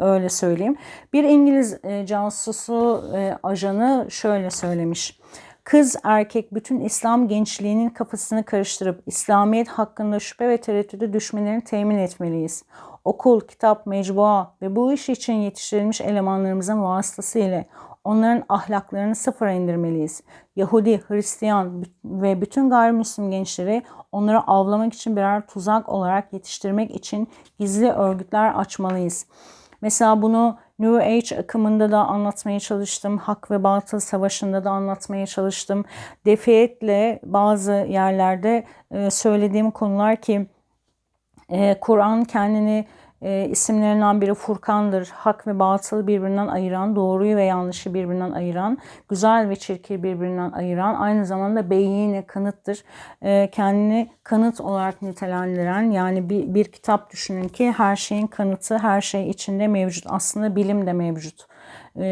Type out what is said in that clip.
Öyle söyleyeyim. Bir İngiliz e, casusu e, ajanı şöyle söylemiş. Kız erkek bütün İslam gençliğinin kafasını karıştırıp İslamiyet hakkında şüphe ve tereddüde düşmelerini temin etmeliyiz. Okul, kitap, mecbua ve bu iş için yetiştirilmiş elemanlarımızın vasıtasıyla onların ahlaklarını sıfıra indirmeliyiz. Yahudi, Hristiyan ve bütün gayrimüslim gençleri onları avlamak için birer tuzak olarak yetiştirmek için gizli örgütler açmalıyız. Mesela bunu New Age akımında da anlatmaya çalıştım. Hak ve batıl savaşında da anlatmaya çalıştım. Defiyetle bazı yerlerde e, söylediğim konular ki e, Kur'an kendini e, isimlerinden biri Furkan'dır. Hak ve batılı birbirinden ayıran, doğruyu ve yanlışı birbirinden ayıran, güzel ve çirkin birbirinden ayıran, aynı zamanda beyine kanıttır. E, kendini kanıt olarak nitelendiren, yani bir, bir kitap düşünün ki her şeyin kanıtı, her şey içinde mevcut. Aslında bilim de mevcut. E,